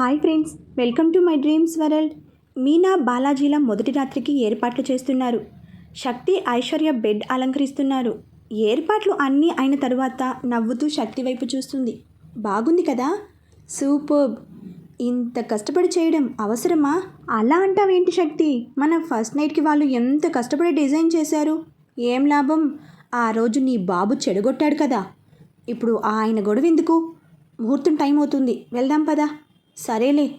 Hi friends welcome to my dreams world. Meena బాలాజీల మొదటి రాత్రికి ఏర్పాట్లు చేస్తున్నారు. శక్తి ఐశ్వర్య బెడ్ అలంకరిస్తున్నారు. ఏర్పాట్లు అన్నీ అయిన తరువాత నవ్వుతూ శక్తి వైపు చూస్తుంది. బాగుంది కదా? సూపర్బ్ ఇంత కష్టపడి చేయడం అవసరమా? అలా అంటావేంటి శక్తి? మన ఫస్ట్ నైట్కి వాళ్ళు ఎంత కష్టపడి డిజైన్ చేశారు? ఏం లాభం? ఆ రోజు నీ బాబు చెడగొట్టాడు కదా. ఇప్పుడు ఆయన గొడవ ఎందుకు? ముహూర్తం టైం అవుతుంది. వెళ్దాం పదా. సరేలే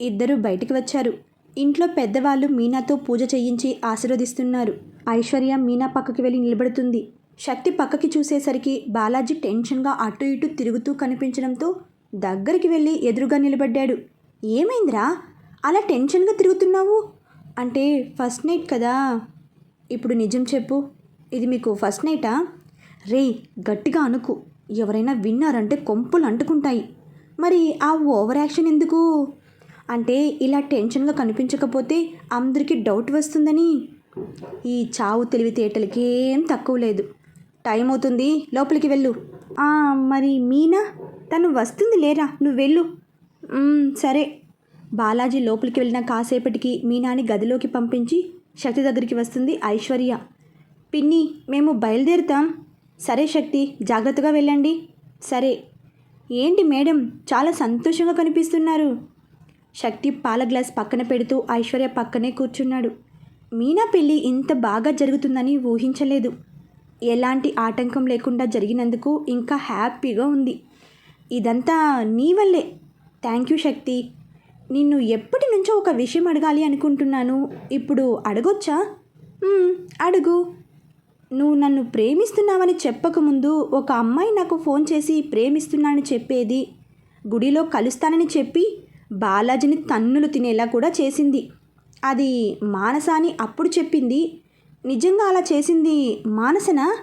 ఇద్దరు బయటికి వచ్చారు. ఇంట్లో పెద్దవాళ్ళు మీనాతో పూజ చేయించి ఆశీర్వదిస్తున్నారు. ఐశ్వర్య మీనా పక్కకి వెళ్ళి నిలబడుతుంది. శక్తి పక్కకి చూసేసరికి బాలాజీ టెన్షన్గా అటు ఇటు తిరుగుతూ కనిపించడంతో దగ్గరికి వెళ్ళి ఎదురుగా నిలబడ్డాడు. ఏమైందిరా? అలా టెన్షన్గా తిరుగుతున్నావు? అంటే ఫస్ట్ నైట్ కదా? ఇప్పుడు నిజం చెప్పు. ఇది మీకు ఫస్ట్ నైటా? రే గట్టిగా అనుకు. ఎవరైనా విన్నారంటే కొంపులు అంటుకుంటాయి. మరి ఆ ఓవర్ యాక్షన్ ఎందుకు? అంటే ఇలా టెన్షన్గా కనిపించకపోతే అందరికీ డౌట్ వస్తుందని. ఈ చావు తెలివితేటలకి ఏం తక్కువ లేదు. టైం అవుతుంది లోపలికి వెళ్ళు. మరి మీనా? తను వస్తుంది లేరా? నువ్వు వెళ్ళు. సరే. బాలాజీ లోపలికి వెళ్ళిన కాసేపటికి మీనాని గదిలోకి పంపించి శక్తి దగ్గరికి వస్తుంది ఐశ్వర్య. పిన్ని మేము బయలుదేరుతాం. సరే శక్తి జాగ్రత్తగా వెళ్ళండి. సరే. ఏంటి మేడం? చాలా సంతోషంగా కనిపిస్తున్నారు. శక్తి పాల గ్లాస్ పక్కన పెడుతూ ఐశ్వర్య పక్కనే కూర్చున్నాడు. మీనా పెళ్ళి ఇంత బాగా జరుగుతుందని ఊహించలేదు. ఎలాంటి ఆటంకం లేకుండా జరిగినందుకు ఇంకా హ్యాపీగా ఉంది. ఇదంతా నీ వల్లే. Thank you Shakti. నిన్ను ఎప్పటి నుంచో ఒక విషయం అడగాలి అనుకుంటున్నాను. ఇప్పుడు అడగొచ్చా? అడుగు. నువ్వు నన్ను ప్రేమిస్తున్నావని చెప్పకముందు ఒక అమ్మాయి నాకు ఫోన్ చేసి ప్రేమిస్తున్నానని చెప్పేది. గుడిలో కలుస్తానని చెప్పి బాలాజీని తన్నులు తినేలా కూడా చేసింది. అది మానసాని అప్పుడు చెప్పింది. నిజంగా అలా చేసింది మానసనా?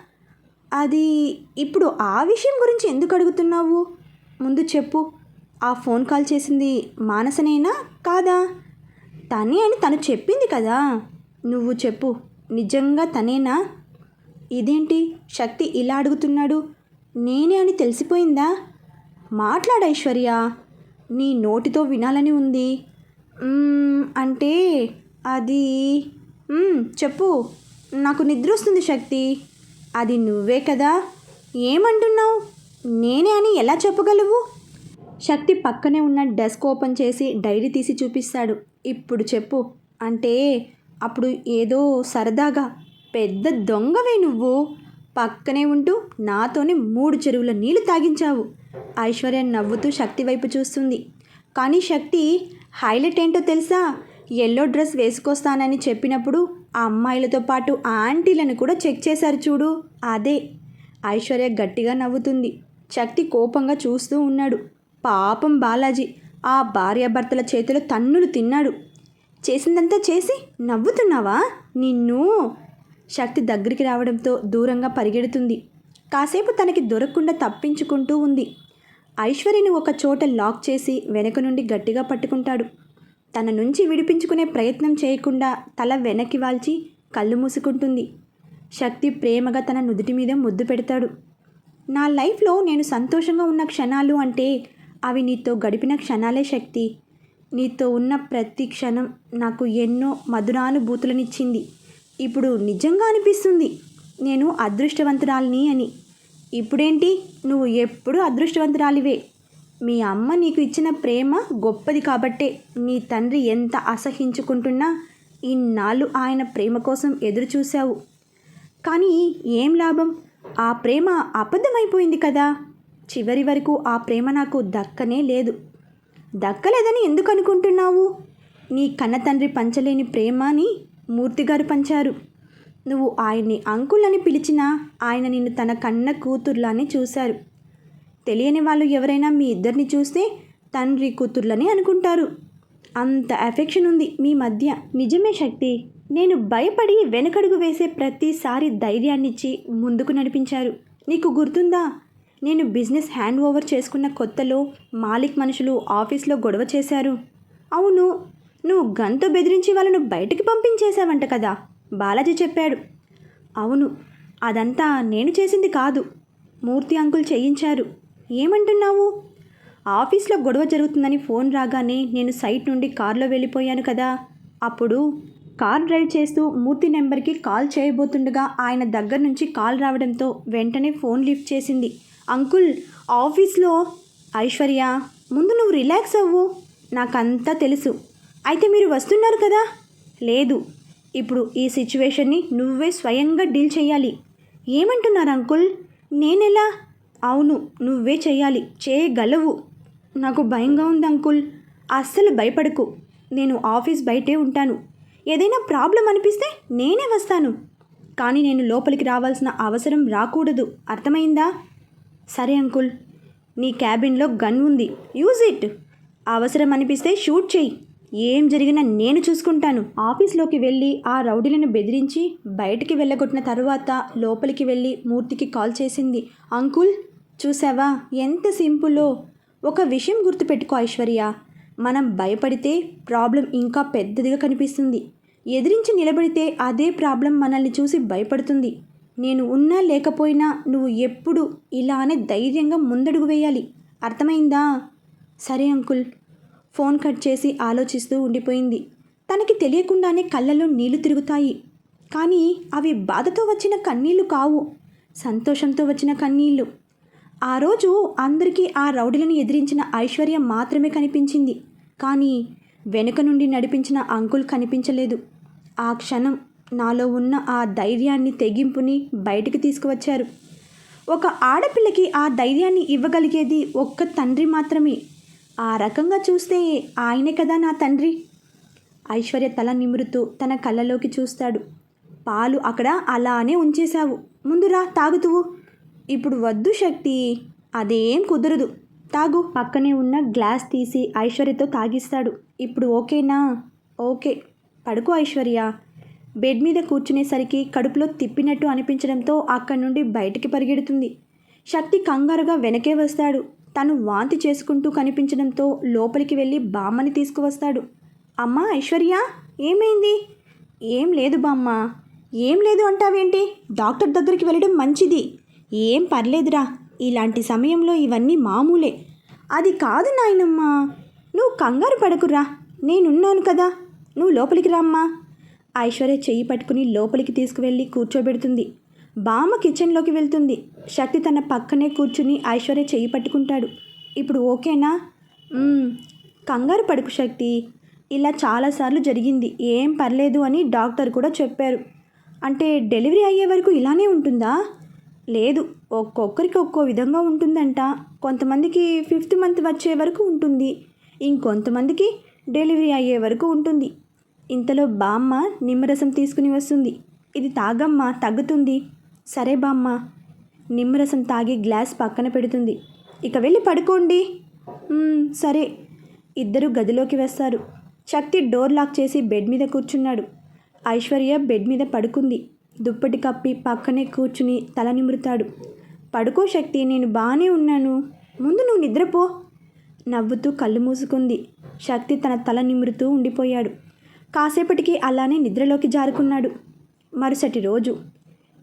అది ఇప్పుడు ఆ విషయం గురించి ఎందుకు అడుగుతున్నావు? ముందు చెప్పు. ఆ ఫోన్ కాల్ చేసింది మానసనేనా కాదా? తనే అని తను చెప్పింది కదా. నువ్వు చెప్పు. నిజంగా తనేనా? ఇదేంటి? శక్తి ఇలా అడుగుతున్నాడు. నేనే అని తెలిసిపోయిందా? మాట్లాడు ఐశ్వర్య. నీ నోటితో వినాలని ఉంది. అంటే అది చెప్పు. నాకు నిద్ర వస్తుంది శక్తి. అది నువ్వే కదా? ఏమంటున్నావు? నేనే అని ఎలా చెప్పగలవు? శక్తి పక్కనే ఉన్న డెస్క్ ఓపెన్ చేసి డైరీ తీసి చూపిస్తాడు. ఇప్పుడు చెప్పు. అంటే అప్పుడు ఏదో సరదాగా పెద్ద దొంగవే నువ్వు. పక్కనే ఉంటూ నాతోనే మూడు చెరువుల నీళ్ళు తాగించావు. ఐశ్వర్య నవ్వుతూ శక్తి వైపు చూస్తుంది. కానీ శక్తి హైలైట్ ఏంటో తెలుసా? ఎల్లో డ్రెస్ వేసుకొస్తానని చెప్పినప్పుడు ఆ అమ్మాయిలతో పాటు ఆంటీలను కూడా చెక్ చేశారు చూడు. అదే. ఐశ్వర్య గట్టిగా నవ్వుతుంది. శక్తి కోపంగా చూస్తూ ఉన్నాడు. పాపం బాలాజీ. ఆ భార్యాభర్తల చేతిలో తన్నులు తిన్నాడు. చేసిందంతా చేసి నవ్వుతున్నావా? నిన్ను శక్తి దగ్గరికి రావడంతో దూరంగా పరిగెడుతుంది. కాసేపు తనకి దొరకకుండా తప్పించుకుంటూ ఉంది. ఐశ్వర్యని ఒక చోట లాక్ చేసి వెనక నుండి గట్టిగా పట్టుకుంటాడు. తన నుంచి విడిపించుకునే ప్రయత్నం చేయకుండా తల వెనక్కి వాల్చి కళ్ళు మూసుకుంటుంది. శక్తి ప్రేమగా తన నుదుటి మీద ముద్దు పెడతాడు. నా లైఫ్లో నేను సంతోషంగా ఉన్న క్షణాలు అంటే అవి నీతో గడిపిన క్షణాలే శక్తి. నీతో ఉన్న ప్రతి క్షణం నాకు ఎన్నో మధురానుభూతులనిచ్చింది. ఇప్పుడు నిజంగా అనిపిస్తుంది. నేను అదృష్టవంతురాలిని అని. ఇప్పుడేంటి? నువ్వు ఎప్పుడూ అదృష్టవంతురాలివే. మీ అమ్మ నీకు ఇచ్చిన ప్రేమ గొప్పది కాబట్టే నీ తండ్రి ఎంత అసహించుకుంటున్నా ఇన్నాళ్ళు ఆయన ప్రేమ కోసం ఎదురు చూశావు కానీ ఏం లాభం? ఆ ప్రేమ అబద్ధమైపోయింది కదా. చివరి వరకు ఆ ప్రేమ నాకు దక్కనే లేదు. దక్కలేదని ఎందుకు అనుకుంటున్నావు? నీ కన్న తండ్రి పంచలేని ప్రేమని మూర్తిగారు పంచారు. నువ్వు ఆయన్ని అంకుల్ అని పిలిచినా ఆయన నిన్ను తన కన్న కూతుర్లానే చూశారు. తెలియని వాళ్ళు ఎవరైనా మీ ఇద్దరిని చూస్తే తండ్రి కూతుర్లని అనుకుంటారు. అంత ఎఫెక్షన్ ఉంది మీ మధ్య. నిజమే శక్తి. నేను భయపడి వెనకడుగు వేసే ప్రతిసారి ధైర్యాన్నిచ్చి ముందుకు నడిపించారు. నీకు గుర్తుందా? నేను బిజినెస్ హ్యాండ్ ఓవర్ చేసుకున్న కొత్తలో మాలిక్ మనుషులు ఆఫీస్లో గొడవ చేశారు. అవును నువ్వు గంతో బెదిరించి వాళ్ళను బయటికి పంపించేశావంట కదా బాలాజీ చెప్పాడు. అవును అదంతా నేను చేసింది కాదు మూర్తి అంకుల్ చేయించారు. ఏమంటున్నావు? ఆఫీస్లో గొడవ జరుగుతుందని ఫోన్ రాగానే నేను సైట్ నుండి కారులో వెళ్ళిపోయాను కదా అప్పుడు కార్ డ్రైవ్ చేస్తూ మూర్తి నెంబర్కి కాల్ చేయబోతుండగా ఆయన దగ్గర నుంచి కాల్ రావడంతో వెంటనే ఫోన్ లిఫ్ట్ చేసింది. అంకుల్ ఆఫీస్లో ఐశ్వర్య ముందు నువ్వు రిలాక్స్ అవ్వు నాకంతా తెలుసు. అయితే మీరు వస్తున్నారు కదా? లేదు. ఇప్పుడు ఈ సిచ్యువేషన్ని నువ్వే స్వయంగా డీల్ చేయాలి ఏమంటున్నారు అంకుల్? నేనెలా? అవును నువ్వే చేయాలి చేయగలవు. నాకు భయంగా ఉంది అంకుల్. అస్సలు భయపడకు. నేను ఆఫీస్ బయటే ఉంటాను. ఏదైనా ప్రాబ్లం అనిపిస్తే నేనే వస్తాను. కానీ నేను లోపలికి రావాల్సిన అవసరం రాకూడదు. అర్థమైందా? సరే అంకుల్. నీ క్యాబిన్లో గన్ ఉంది. Use it. అవసరం అనిపిస్తే షూట్ చెయ్యి. ఏం జరిగినా నేను చూసుకుంటాను. ఆఫీస్లోకి వెళ్ళి ఆ రౌడీలను బెదిరించి బయటికి వెళ్ళగొట్టిన తర్వాత లోపలికి వెళ్ళి మూర్తికి కాల్ చేసింది. అంకుల్ చూసావా? ఎంత సింపుల్లో ఒక విషయం గుర్తుపెట్టుకో ఐశ్వర్య. మనం భయపడితే ప్రాబ్లం ఇంకా పెద్దదిగా కనిపిస్తుంది. ఎదిరించి నిలబడితే అదే ప్రాబ్లం మనల్ని చూసి భయపడుతుంది. నేను ఉన్నా లేకపోయినా నువ్వు ఎప్పుడు ఇలానే ధైర్యంగా ముందడుగు వేయాలి. అర్థమైందా? సరే అంకుల్ ఫోన్ కట్ చేసి ఆలోచిస్తూ ఉండిపోయింది. తనకి తెలియకుండానే కళ్ళలో నీళ్ళు తిరుగుతాయి. కానీ అవి బాధతో వచ్చిన కన్నీళ్ళు కావు. సంతోషంతో వచ్చిన కన్నీళ్ళు. ఆ రోజు అందరికీ ఆ రౌడీలను ఎదిరించిన ఐశ్వర్య మాత్రమే కనిపించింది. కానీ వెనుక నుండి నడిపించిన అంకుల్ కనిపించలేదు. ఆ క్షణం నాలో ఉన్న ఆ ధైర్యాన్ని తెగింపుని బయటికి తీసుకువచ్చారు. ఒక ఆడపిల్లకి ఆ ధైర్యాన్ని ఇవ్వగలిగేది ఒక్క తండ్రి మాత్రమే. ఆ రకంగా చూస్తే ఆయనే కదా నా తండ్రి. ఐశ్వర్య తల నిమురుతూ తన కళ్ళలోకి చూస్తాడు. పాలు అక్కడ అలానే ఉంచేశావు. ముందురా తాగుతువు. ఇప్పుడు వద్దు శక్తి. అదేం కుదరదు. తాగు. పక్కనే ఉన్న గ్లాస్ తీసి ఐశ్వర్యతో తాగిస్తాడు. ఇప్పుడు ఓకేనా? ఓకే. పడుకో ఐశ్వర్య. బెడ్ మీద కూర్చునేసరికి కడుపులో తిప్పినట్టు అనిపించడంతో అక్కడి నుండి బయటికి పరిగెడుతుంది. శక్తి కంగారుగా వెనకే వస్తాడు. తను వాంతి చేసుకుంటూ కనిపించడంతో లోపలికి వెళ్ళి బామ్మని తీసుకువస్తాడు. అమ్మా ఐశ్వర్య ఏమైంది? ఏం లేదు బామ్మ. ఏం లేదు అంటావేంటి? డాక్టర్ దగ్గరికి వెళ్ళడం మంచిది. ఏం పర్లేదురా. ఇలాంటి సమయంలో ఇవన్నీ మామూలే. అది కాదు నాయనమ్మా. నువ్వు కంగారు పడకురా. నేనున్నాను కదా. నువ్వు లోపలికి రామ్మా. ఐశ్వర్య చెయ్యి పట్టుకుని లోపలికి తీసుకువెళ్ళి కూర్చోబెడుతుంది. బామ్మ కిచెన్లోకి వెళ్తుంది. శక్తి తన పక్కనే కూర్చుని ఐశ్వర్య చెయ్యి పట్టుకుంటాడు. ఇప్పుడు ఓకేనా? కంగారు పడుకు శక్తి. ఇలా చాలాసార్లు జరిగింది. ఏం పర్లేదు అని డాక్టర్ కూడా చెప్పారు. అంటే డెలివరీ అయ్యే వరకు ఇలానే ఉంటుందా? లేదు. ఒక్కొక్కరికి ఒక్కో విధంగా ఉంటుందంట. కొంతమందికి ఫిఫ్త్ మంత్ వచ్చే వరకు ఉంటుంది. ఇంకొంతమందికి డెలివరీ అయ్యే వరకు ఉంటుంది. ఇంతలో బామ్మ నిమ్మరసం తీసుకుని వస్తుంది. ఇది తాగమ్మా తగ్గుతుంది. సరే బామ్మ. నిమ్మరసం తాగి గ్లాస్ పక్కన పెడుతుంది. ఇక వెళ్ళి పడుకోండి. సరే. ఇద్దరు గదిలోకి వేస్తారు. శక్తి డోర్ లాక్ చేసి బెడ్ మీద కూర్చున్నాడు. ఐశ్వర్య బెడ్ మీద పడుకుంది. దుప్పటి కప్పి పక్కనే కూర్చుని తల నిమురుతాడు. పడుకో శక్తి నేను బాగానే ఉన్నాను. ముందు నువ్వు నిద్రపో. నవ్వుతూ కళ్ళు మూసుకుంది. శక్తి తన తల నిమురుతూ ఉండిపోయాడు. కాసేపటికి అలానే నిద్రలోకి జారుకున్నాడు. మరుసటి రోజు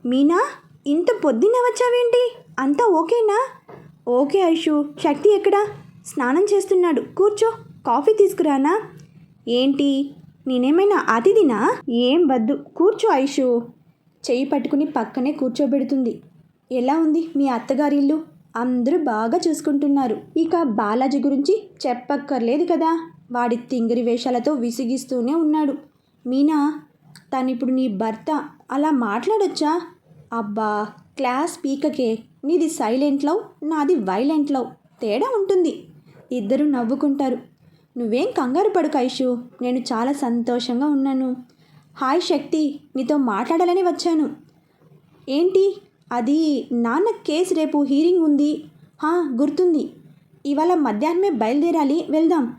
మీనా ఇంత పొద్దున్న వచ్చావేంటి? అంతా ఓకేనా? ఓకే ఐషు శక్తి ఎక్కడా? స్నానం చేస్తున్నాడు. కూర్చో కాఫీ తీసుకురానా? ఏంటి? నేనేమైనా అతిథినా? ఏం వద్దు కూర్చో ఐషు. చెయ్యి పట్టుకుని పక్కనే కూర్చోబెడుతుంది. ఎలా ఉంది మీ అత్తగారిల్లు అందరూ బాగా చూసుకుంటున్నారు. ఇక బాలాజీ గురించి చెప్పక్కర్లేదు కదా. వాడి తింగిరి వేషాలతో విసిగిస్తూనే ఉన్నాడు. మీనా తను ఇప్పుడు నీ భర్త అలా మాట్లాడొచ్చా? అబ్బా క్లాస్ పీకకే. నీది సైలెంట్ లవ్ నాది వైలెంట్ లవ్. తేడా ఉంటుంది. ఇద్దరు నవ్వుకుంటారు. నువ్వేం కంగారు పడు ఐషు. నేను చాలా సంతోషంగా ఉన్నాను. హాయ్ శక్తి నీతో మాట్లాడాలని వచ్చాను. ఏంటి? అది నాన్న కేసు రేపు హీరింగ్ ఉంది. హా గుర్తుంది. ఇవాళ మధ్యాహ్నమే బయలుదేరాలి వెళ్దాం.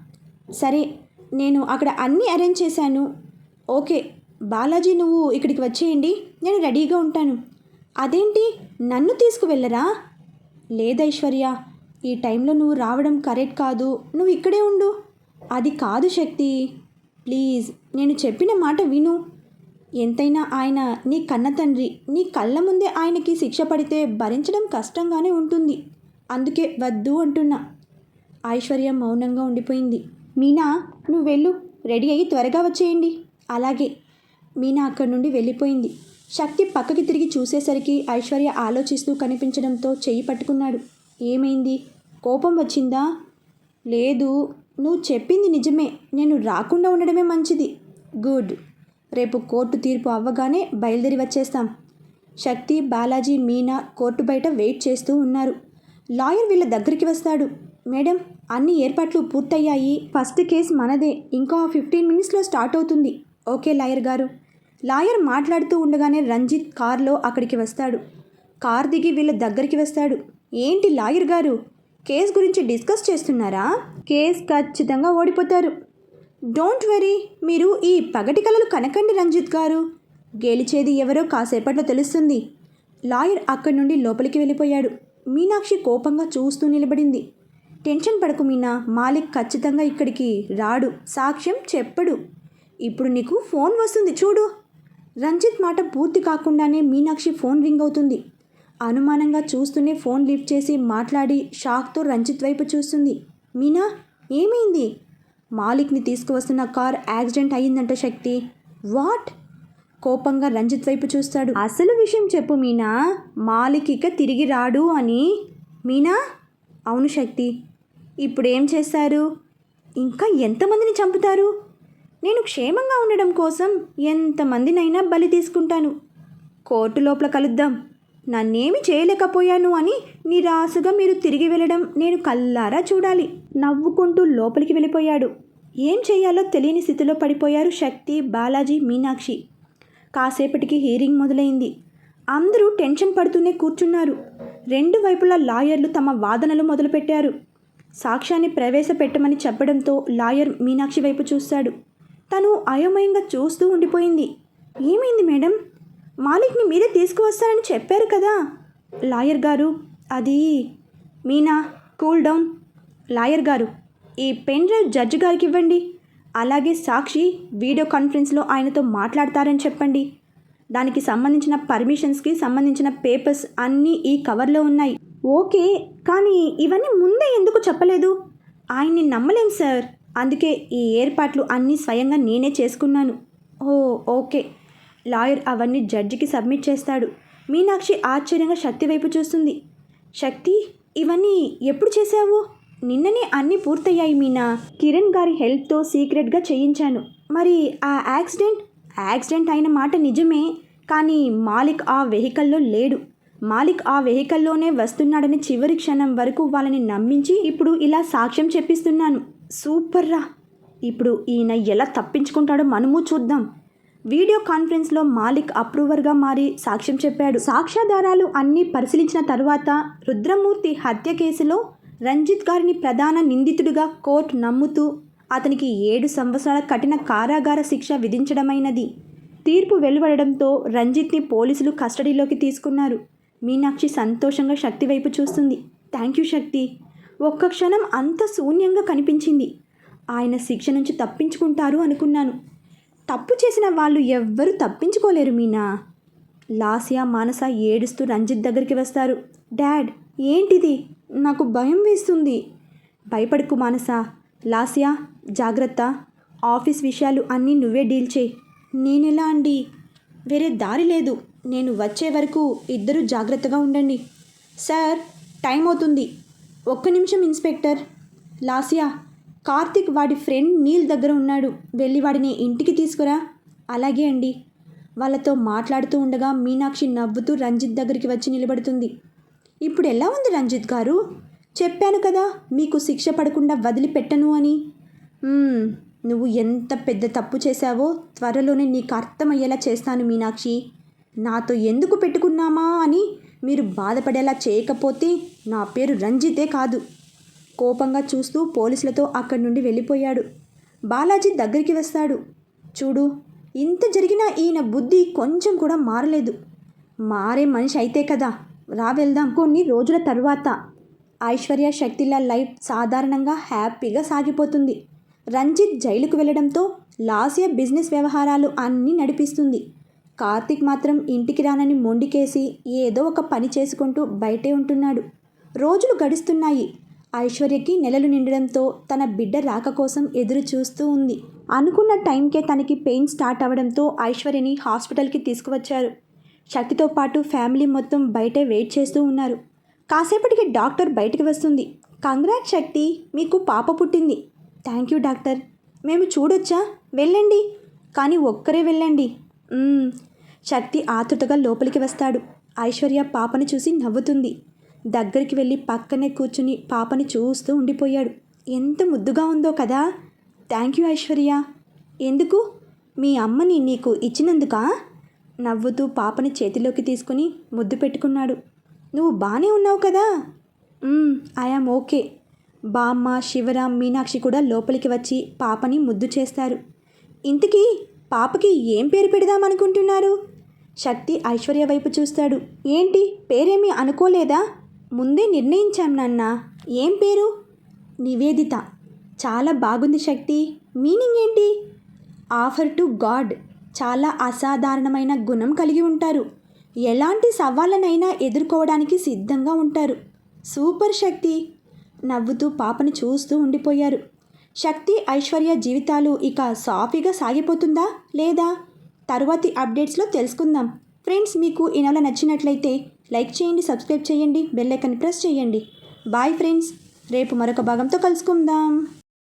సరే నేను అక్కడ అన్నీ అరేంజ్ చేశాను. ఓకే. బాలాజీ నువ్వు ఇక్కడికి వచ్చేయండి. నేను రెడీగా ఉంటాను. అదేంటి? నన్ను తీసుకువెళ్ళరా? లేదు ఐశ్వర్య ఈ టైంలో నువ్వు రావడం కరెక్ట్ కాదు. నువ్వు ఇక్కడే ఉండు. అది కాదు శక్తి. ప్లీజ్ నేను చెప్పిన మాట విను. ఎంతైనా ఆయన నీ కన్న తండ్రి. నీ కళ్ళ ముందే ఆయనకి శిక్ష పడితే భరించడం కష్టంగానే ఉంటుంది. అందుకే వద్దు అంటున్నా. ఐశ్వర్య మౌనంగా ఉండిపోయింది. మీనా నువ్వు వెళ్ళు. రెడీ అయ్యి త్వరగా వచ్చేయండి. అలాగే. మీనా అక్కడి నుండి వెళ్ళిపోయింది. శక్తి పక్కకి తిరిగి చూసేసరికి ఐశ్వర్య ఆలోచిస్తూ కనిపించడంతో చెయ్యి పట్టుకున్నాడు. ఏమైంది? కోపం వచ్చిందా? లేదు. నువ్వు చెప్పింది నిజమే. నేను రాకుండా ఉండడమే మంచిది. గుడ్. రేపు కోర్టు తీర్పు అవ్వగానే బయలుదేరి వచ్చేస్తాం. శక్తి బాలాజీ మీనా కోర్టు బయట వెయిట్ చేస్తూ ఉన్నారు. లాయర్ వీళ్ళ దగ్గరికి వస్తాడు. మేడం అన్ని ఏర్పాట్లు పూర్తయ్యాయి. ఫస్ట్ కేసు మనదే. ఇంకా ఫిఫ్టీన్ మినిట్స్లో స్టార్ట్ అవుతుంది. ఓకే లాయర్ గారు. లాయర్ మాట్లాడుతూ ఉండగానే రంజిత్ కార్లో అక్కడికి వస్తాడు. కార్ దిగి వీళ్ళ దగ్గరికి వస్తాడు. ఏంటి లాయర్ గారు? కేస్ గురించి డిస్కస్ చేస్తున్నారా? కేస్ ఖచ్చితంగా ఓడిపోతారు. డోంట్ వెరీ మీరు ఈ పగటి కలలు కనకండి రంజిత్ గారు. గెలిచేది ఎవరో కాసేపట్లో తెలుస్తుంది. లాయర్ అక్కడి నుండి లోపలికి వెళ్ళిపోయాడు. మీనాక్షి కోపంగా చూస్తూ నిలబడింది. టెన్షన్ పడకు మీనా మాలిక్ ఖచ్చితంగా ఇక్కడికి రాడు. సాక్ష్యం చెప్పడు. ఇప్పుడు నీకు ఫోన్ వస్తుంది చూడు. రంజిత్ మాట పూర్తి కాకుండానే మీనాక్షి ఫోన్ రింగ్ అవుతుంది. అనుమానంగా చూస్తూనే ఫోన్ లిఫ్ట్ చేసి మాట్లాడి షాక్తో రంజిత్ వైపు చూస్తుంది. మీనా ఏమైంది? మాలిక్ని తీసుకువస్తున్న కార్ యాక్సిడెంట్ అయ్యిందంట శక్తి. వాట్? కోపంగా రంజిత్ వైపు చూస్తాడు. అసలు విషయం చెప్పు మీనా మాలిక్ ఇక తిరిగి రాడు అని. మీనా? అవును శక్తి. ఇప్పుడు ఏం చేస్తారు? ఇంకా ఎంతమందిని చంపుతారు? నేను క్షేమంగా ఉండడం కోసం ఎంతమందినైనా బలి తీసుకుంటాను. కోర్టు లోపల కలుద్దాం. నన్నేమి చేయలేకపోయాను అని నిరాశగా మీరు తిరిగి వెళ్ళడం నేను కల్లారా చూడాలి. నవ్వుకుంటూ లోపలికి వెళ్ళిపోయాడు. ఏం చేయాలో తెలియని స్థితిలో పడిపోయారు శక్తి బాలాజీ మీనాక్షి. కాసేపటికి హీరింగ్ మొదలైంది. అందరూ టెన్షన్ పడుతూనే కూర్చున్నారు. రెండు వైపులా లాయర్లు తమ వాదనలు మొదలుపెట్టారు. సాక్ష్యాన్ని ప్రవేశపెట్టమని చెప్పడంతో లాయర్ మీనాక్షి వైపు చూశాడు. తను అయోమయంగా చూస్తూ ఉండిపోయింది. ఏమైంది మేడం? మాలిక్ని మీరే తీసుకువస్తారని చెప్పారు కదా. లాయర్ గారు అది మీనా కూల్ డౌన్. లాయర్ గారు ఈ పెన్ డ్రైవ్ జడ్జి గారికి ఇవ్వండి. అలాగే సాక్షి వీడియో కాన్ఫరెన్స్లో ఆయనతో మాట్లాడతారని చెప్పండి. దానికి సంబంధించిన పర్మిషన్స్కి సంబంధించిన పేపర్స్ అన్నీ ఈ కవర్లో ఉన్నాయి. ఓకే కానీ ఇవన్నీ ముందే ఎందుకు చెప్పలేదు? ఆయన్ని నమ్మలేం సార్. అందుకే ఈ ఏర్పాట్లు అన్నీ స్వయంగా నేనే చేసుకున్నాను. ఓ ఓకే. లాయర్ అవన్నీ జడ్జికి సబ్మిట్ చేస్తాడు. మీనాక్షి ఆశ్చర్యంగా శక్తి వైపు చూస్తుంది. శక్తి ఇవన్నీ ఎప్పుడు చేశావు? నిన్ననే అన్నీ పూర్తయ్యాయి మీనా. కిరణ్ గారి హెల్ప్తో సీక్రెట్గా చేయించాను. మరి ఆ యాక్సిడెంట్? యాక్సిడెంట్ అయిన మాట నిజమే కానీ మాలిక్ ఆ వెహికల్లో లేడు. మాలిక్ ఆ వెహికల్లోనే వస్తున్నాడని చివరి క్షణం వరకు వాళ్ళని నమ్మించి ఇప్పుడు ఇలా సాక్ష్యం చెప్పిస్తున్నాను. సూపర్ రా. ఇప్పుడు ఈయన ఎలా తప్పించుకుంటాడో మనము చూద్దాం. వీడియో కాన్ఫరెన్స్లో మాలిక్ అప్రూవర్గా మారి సాక్ష్యం చెప్పాడు. సాక్ష్యాధారాలు అన్నీ పరిశీలించిన తరువాత రుద్రమూర్తి హత్య కేసులో రంజిత్ గారిని ప్రధాన నిందితుడిగా కోర్టు నమ్ముతూ అతనికి ఏడు సంవత్సరాల కఠిన కారాగార శిక్ష విధించడమైనది. తీర్పు వెలువడడంతో రంజిత్ని పోలీసులు కస్టడీలోకి తీసుకున్నారు. మీనాక్షి సంతోషంగా శక్తి వైపు చూస్తుంది. Thank you Shakti. ఒక్క క్షణం అంత శూన్యంగా కనిపించింది. ఆయన శిక్ష నుంచి తప్పించుకుంటారు అనుకున్నాను. తప్పు చేసిన వాళ్ళు ఎవ్వరూ తప్పించుకోలేరు మీనా. లాసియా మానస ఏడుస్తూ రంజిత్ దగ్గరికి వస్తారు. డాడ్ ఏంటిది? నాకు భయం వేస్తుంది. భయపడకు మానస. లాసియా జాగ్రత్త. ఆఫీస్ విషయాలు అన్నీ నువ్వే డీల్ చేయి. నేనెలా అండి? వేరే దారి లేదు. నేను వచ్చే వరకు ఇద్దరు జాగ్రత్తగా ఉండండి. సార్ టైం అవుతుంది. ఒక్క నిమిషం ఇన్స్పెక్టర్. లాసియా కార్తిక్ వాడి ఫ్రెండ్ నీల్ దగ్గర ఉన్నాడు. వెళ్ళి వాడిని ఇంటికి తీసుకురా. అలాగే అండి. వాళ్ళతో మాట్లాడుతూ ఉండగా మీనాక్షి నవ్వుతూ రంజిత్ దగ్గరికి వచ్చి నిలబడుతుంది. ఇప్పుడు ఎలా ఉంది రంజిత్ గారు? చెప్పాను కదా మీకు శిక్ష పడకుండా వదిలిపెట్టను అని. నువ్వు ఎంత పెద్ద తప్పు చేశావో త్వరలోనే నీకు అర్థమయ్యేలా చేస్తాను మీనాక్షి. నాతో ఎందుకు పెట్టుకున్నామా అని మీరు బాధపడేలా చేయకపోతే నా పేరు రంజితే కాదు. కోపంగా చూస్తూ పోలీసులతో అక్కడి నుండి వెళ్ళిపోయాడు. బాలాజీ దగ్గరికి వస్తాడు. చూడు ఇంత జరిగినా ఈయన బుద్ధి కొంచెం కూడా మారలేదు. మారే మనిషి అయితే కదా. రా వెళ్దాం. కొన్ని రోజుల తర్వాత ఐశ్వర్య శక్తిల లైఫ్ సాధారణంగా హ్యాపీగా సాగిపోతుంది. రంజిత్ జైలుకు వెళ్ళడంతో లాస్య బిజినెస్ వ్యవహారాలు అన్నీ నడిపిస్తుంది. కార్తీక్ మాత్రం ఇంటికి రానని మొండికేసి ఏదో ఒక పని చేసుకుంటూ బయటే ఉంటున్నాడు. రోజులు గడుస్తున్నాయి. ఐశ్వర్యకి నెలలు నిండడంతో తన బిడ్డ రాక కోసం ఎదురు చూస్తూ ఉంది. అనుకున్న టైంకే తనకి పెయిన్ స్టార్ట్ అవ్వడంతో ఐశ్వర్యని హాస్పిటల్కి తీసుకువచ్చారు. శక్తితో పాటు ఫ్యామిలీ మొత్తం బయటే వెయిట్ చేస్తూ ఉన్నారు. కాసేపటికి డాక్టర్ బయటికి వస్తుంది. కంగ్రాట్ శక్తి మీకు పాప పుట్టింది. Thank you doctor. మేము చూడొచ్చా? వెళ్ళండి. కానీ ఒక్కరే వెళ్ళండి. శక్తి ఆతుటగా లోపలికి వస్తాడు. ఐశ్వర్య పాపని చూసి నవ్వుతుంది. దగ్గరికి వెళ్ళి పక్కనే కూర్చుని పాపని చూస్తూ ఉండిపోయాడు. ఎంత ముద్దుగా ఉందో కదా. Thank you Aishwarya. ఎందుకు? మీ అమ్మని నీకు ఇచ్చినందుకా? నవ్వుతూ పాపని చేతిలోకి తీసుకుని ముద్దు పెట్టుకున్నాడు. నువ్వు బాగానే ఉన్నావు కదా. I am okay. బామ్మ శివరాం మీనాక్షి కూడా లోపలికి వచ్చి పాపని ముద్దు చేస్తారు. ఇంతకీ పాపకి ఏం పేరు పెడదామనుకుంటున్నారు? శక్తి ఐశ్వర్య వైపు చూస్తాడు. ఏంటి? పేరేమీ అనుకోలేదా? ముందే నిర్ణయించాం నాన్న. ఏం పేరు? నివేదిత. చాలా బాగుంది శక్తి. మీనింగ్ ఏంటి? Offer to God. చాలా అసాధారణమైన గుణం కలిగి ఉంటారు. ఎలాంటి సవాళ్ళనైనా ఎదుర్కోవడానికి సిద్ధంగా ఉంటారు. సూపర్ శక్తి. నవ్వుతూ పాపను చూస్తూ ఉండిపోయారు. శక్తి ఐశ్వర్య జీవితాలు ఇక సాఫీగా సాగిపోతుందా? లేదా? తరువాతి అప్డేట్స్లో తెలుసుకుందాం. ఫ్రెండ్స్ మీకు ఈ నెల నచ్చినట్లయితే లైక్ చేయండి సబ్స్క్రైబ్ చేయండి బెల్ ఐకన్ ప్రెస్ చేయండి. బాయ్ ఫ్రెండ్స్ రేపు మరొక భాగంతో కలుసుకుందాం.